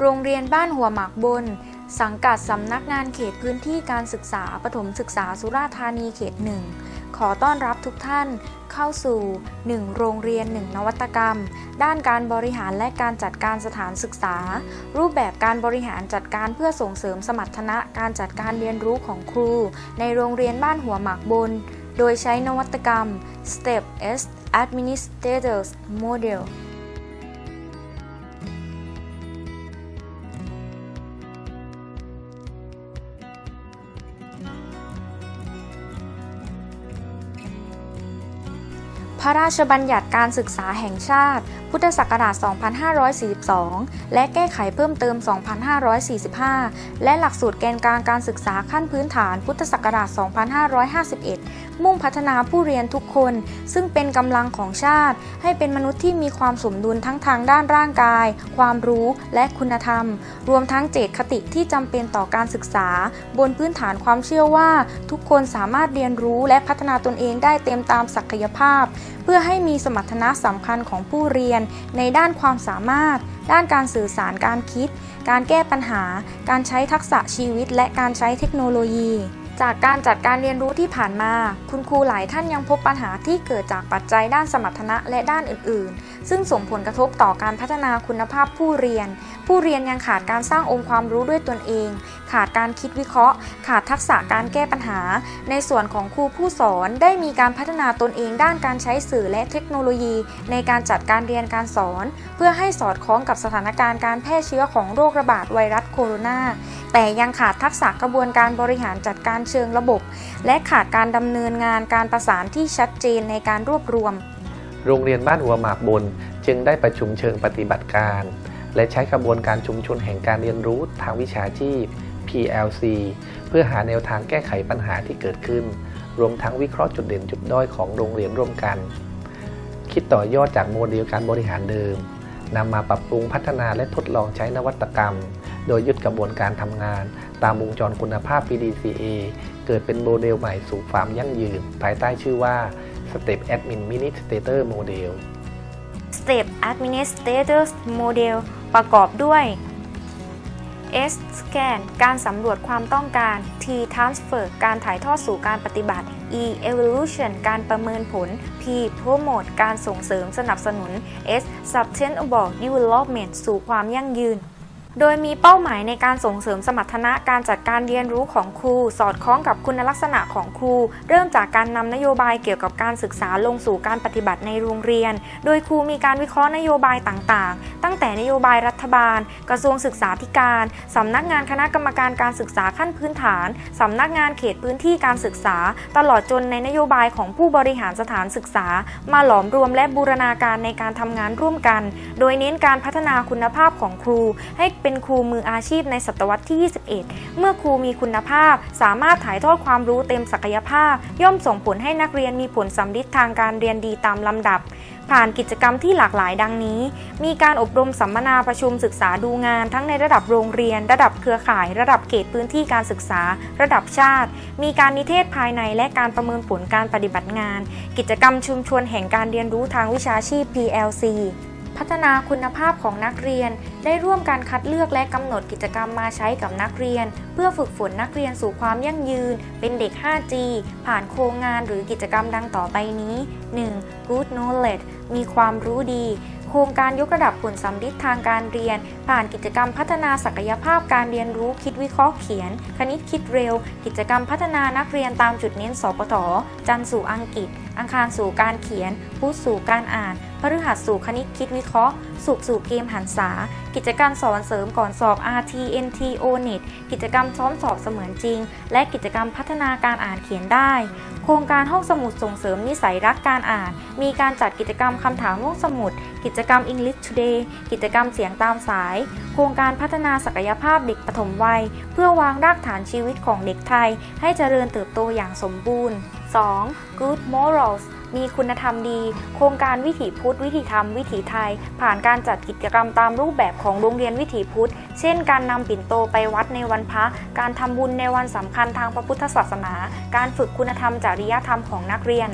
โรงเรียนบ้านหัวหมากบน สังกัดสำนักงานเขตพื้นที่การศึกษาปฐมศึกษาสุราษฎร์ธานีเขตหนึ่งขอต้อนรับทุกท่านเข้าสู่ 1 โรงเรียน 1 นวัตกรรม ด้านการบริหารและการจัดการสถานศึกษา รูปแบบการบริหารจัดการเพื่อส่งเสริมสมรรถนะการจัดการเรียนรู้ของครู ในโรงเรียนบ้านหัวหมากบน โดยใช้นวัตกรรม STEP S Administrators Model ระราชบัญญัติการศึกษาแห่งชาติ พุทธศักราช 2542 และแก้ไขเพิ่มเติม 2545 และหลักสูตรแกนกลางการศึกษาขั้นพื้นฐาน พุทธศักราช 2551 มุ่งพัฒนาผู้เรียนทุกคน ซึ่งเป็นกำลังของชาติ ให้เป็นมนุษย์ที่มีความสมดุลทั้งทางด้านร่างกาย ความรู้และคุณธรรม รวมทั้งเจตคติที่จำเป็นต่อการศึกษา บนพื้นฐานความเชื่อว่า ทุกคนสามารถเรียนรู้และพัฒนาตนเองได้เต็มตามศักยภาพ เพื่อให้มีสมรรถนะสำคัญของผู้เรียน ในด้านความสามารถ ด้านการสื่อสารการคิด การแก้ปัญหา การใช้ทักษะชีวิต และการใช้เทคโนโลยีจากการจัดการเรียนรู้ที่ผ่านมา คุณครูหลายท่านยังพบปัญหาที่เกิดจากปัจจัยด้านสมรรถนะและด้านอื่นๆ ซึ่งส่งผลกระทบต่อการพัฒนาคุณภาพผู้เรียน ผู้เรียนยังขาดการสร้างองค์ความรู้ด้วยตนเอง ขาดการคิดวิเคราะห์ ขาดทักษะการแก้ปัญหา ในส่วนของครูผู้สอนได้มีการพัฒนาตนเองด้านการใช้สื่อและเทคโนโลยี ในการจัดการเรียนการสอน เพื่อให้สอดคล้องกับสถานการณ์การแพร่เชื้อของโรคระบาดไวรัสโคโรนาแต่ยังขาดทักษะกระบวนการบริหารจัดการเชิงระบบ และขาดการดำเนินงานการประสานที่ชัดเจนในการรวบรวม โรงเรียนบ้านหัวหมากบน จึงได้ประชุมเชิงปฏิบัติการ และใช้กระบวนการชุมชนแห่งการเรียนรู้ทางวิชาชีพ PLC เพื่อหาแนวทางแก้ไขปัญหาที่เกิดขึ้น รวมทั้งวิเคราะห์จุดเด่นจุดด้อยของโรงเรียนร่วมกัน คิดต่อยอดจากโมเดลการบริหารเดิมนำมาปรับปรุงพัฒนาและทดลองใช้นวัตกรรม โดยยึดกระบวนการทำงาน ตามวงจรคุณภาพ PDCA เกิดเป็นโมเดลใหม่สู่ความยั่งยืน ภายใต้ชื่อว่า Step Admin Administrator Model Step Administrator Model ประกอบด้วย S Scan การสำรวจความต้องการ T Transfer การถ่ายทอดสู่การปฏิบัติ E Evolution การประเมินผล P Promote การส่งเสริมสนับสนุน S Sustainable Development สู่ความยั่งยืน โดยมีเป้าหมายในการส่งเสริมสมรรถนะการจัดการเรียนรู้ของครู สอดคล้องกับคุณลักษณะของครู เริ่มจากการนำนโยบายเกี่ยวกับการศึกษาลงสู่การปฏิบัติในโรงเรียน โดยครูมีการวิเคราะห์นโยบายต่างๆ ตั้งแต่นโยบายรัฐบาล กระทรวงศึกษาธิการสำนักงานคณะกรรมการการศึกษาขั้นพื้นฐานสำนักงานเขตพื้นที่การศึกษา ตลอดจนในนโยบายของผู้บริหารสถานศึกษา มาหลอมรวมและบูรณาการในการทำงานร่วมกัน โดยเน้นการพัฒนาคุณภาพของครูให้เป็นครูมืออาชีพในศตวรรษที่ 21 เมื่อครูมีคุณภาพ สามารถถ่ายทอดความรู้เต็มศักยภาพ ย่อมส่งผลให้นักเรียนมีผลสำลิดทางการเรียนดีตามลำดับผ่านกิจกรรมที่หลากหลายดังนี้ มีการอบรมสัมมนาประชุมศึกษาดูงาน ทั้งในระดับโรงเรียน ระดับเครือข่าย ระดับเขตพื้นที่การศึกษา ระดับชาติ มีการนิเทศภายในและการประเมินผลการปฏิบัติงาน กิจกรรมชุมชนแห่งการเรียนรู้ทางวิชาชีพ PLC พัฒนาคุณภาพของนักเรียน ได้ร่วมการคัดเลือกและกำหนดกิจกรรมมาใช้กับนักเรียน เพื่อฝึกฝนนักเรียนสู่ความยั่งยืน เป็นเด็ก 5G ผ่านโครงงานหรือกิจกรรมดังต่อไปนี้ 1. Good knowledge มีความรู้ดี โครงการยกระดับผลสำลิดทางการเรียน ผ่านกิจกรรมพัฒนาศักยภาพการเรียนรู้คิดวิเคราะห์เขียน คณิตคิดเร็ว กิจกรรมพัฒนานักเรียนตามจุดเน้นสปทจันทร์สู่อังกฤษ อังคารสู่การเขียน พุธสู่การอ่าน พฤหัสสู่คณิตคิดวิเคราะห์ศุกร์สู่เกมหันษา กิจกรรมสอนเสริมก่อนสอบ RT NT ONET กิจกรรมซ้อมสอบเสมือนจริง และกิจกรรมพัฒนาการอ่านเขียนได้ โครงการห้องสมุดส่งเสริมนิสัยรักการอ่าน มีการจัดกิจกรรมคำถามห้องสมุด กิจกรรม English Today กิจกรรมเสียงตามสาย โครงการพัฒนาศักยภาพเด็กปฐมวัย เพื่อวางรากฐานชีวิตของเด็กไทย ให้เจริญเติบโตอย่างสมบูรณ์ 2. Good Morals มีคุณธรรมดี โครงการวิถีพุทธ วิถีธรรม วิถีไทย ผ่านการจัดกิจกรรมตามรูปแบบของโรงเรียนวิถีพุทธ เช่น การนำปิ่นโตไปวัดในวันพระ การทำบุญในวันสำคัญทางพระพุทธศาสนา การฝึกคุณธรรมจริยธรรมของนักเรียน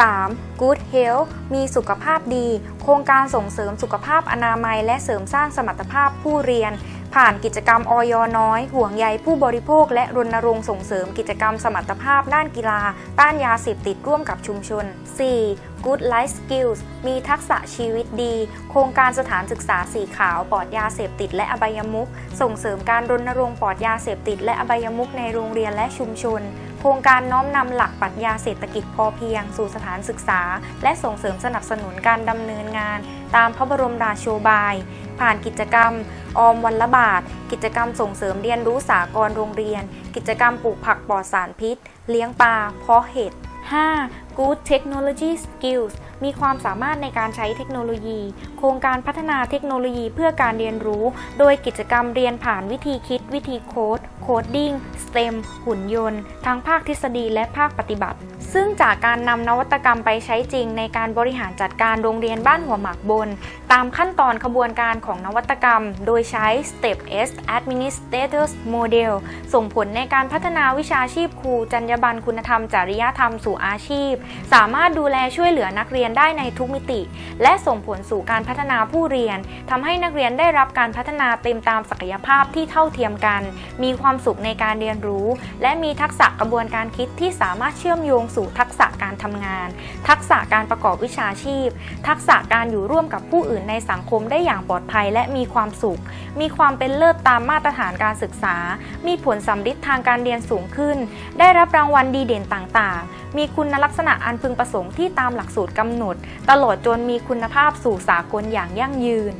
3. Good Health มีสุขภาพดี โครงการส่งเสริมสุขภาพอนามัย และเสริมสร้างสมรรถภาพผู้เรียน ผ่านกิจกรรมออยน้อย ห่วงใยผู้บริโภค และรณรงค์ส่งเสริมกิจกรรมสมรรถภาพด้านกีฬา ต้านยาเสพติดร่วมกับชุมชน 4. Good Life Skills มีทักษะชีวิตดี โครงการสถานศึกษาสีขาวปลอดยาเสพติดและอบายมุขส่งเสริมการรณรงค์ปลอดยาเสพติดและอบายมุขในโรงเรียนและชุมชนโครงการน้อมนำหลักปรัชญาเศรษฐกิจพอเพียง สู่สถานศึกษา และส่งเสริมสนับสนุนการดำเนินงาน ตามพระบรมราโชบาย ผ่านกิจกรรม ออมวันละบาท กิจกรรมส่งเสริมเรียนรู้สากลโรงเรียน กิจกรรมปลูกผักปลอดสารพิษ เลี้ยงปลาเพาะเห็ด 5. Good Technology Skills มีความสามารถในการใช้เทคโนโลยี โครงการพัฒนาเทคโนโลยีเพื่อการเรียนรู้ โดยกิจกรรมเรียนผ่านวิธีคิด วิธีโค้ด โคดดิ้ง STEM หุ่นยนต์ ทั้งภาคทฤษฎีและภาคปฏิบัติ ซึ่งจากการนำนวัตกรรมไปใช้จริงในการบริหารจัดการโรงเรียนบ้านหัวหมากบน ตามขั้นตอนขบวนการของนวัตกรรม โดยใช้ Step S Administrators Model ส่งผลในการพัฒนาวิชาชีพครูจรรยาบรรณคุณธรรมจริยธรรมสู่อาชีพสามารถดูแลช่วยเหลือนักเรียนได้ในทุกมิติ และส่งผลสู่การพัฒนาผู้เรียนทำให้นักเรียนได้รับการพัฒนาเต็มตามศักยภาพที่เท่าเทียมกัน มีความสุขในการเรียนรู้ และมีทักษะกระบวนการคิดที่สามารถเชื่อมโยงสู่ทักษะการทำงาน ทักษะการประกอบวิชาชีพ ทักษะการอยู่ร่วมกับผู้อื่นในสังคมได้อย่างปลอดภัยและมีความสุข มีความเป็นเลิศตามมาตรฐานการศึกษา มีผลสำฤทธิ์ทางการเรียนสูงขึ้น ได้รับรางวัลดีเด่นต่างๆ มีคุณลักษณะณะอันพึงประสงค์ที่ตามหลักสูตรกำหนด ตลอดจนมีคุณภาพสู่สากลอย่างยั่งยืน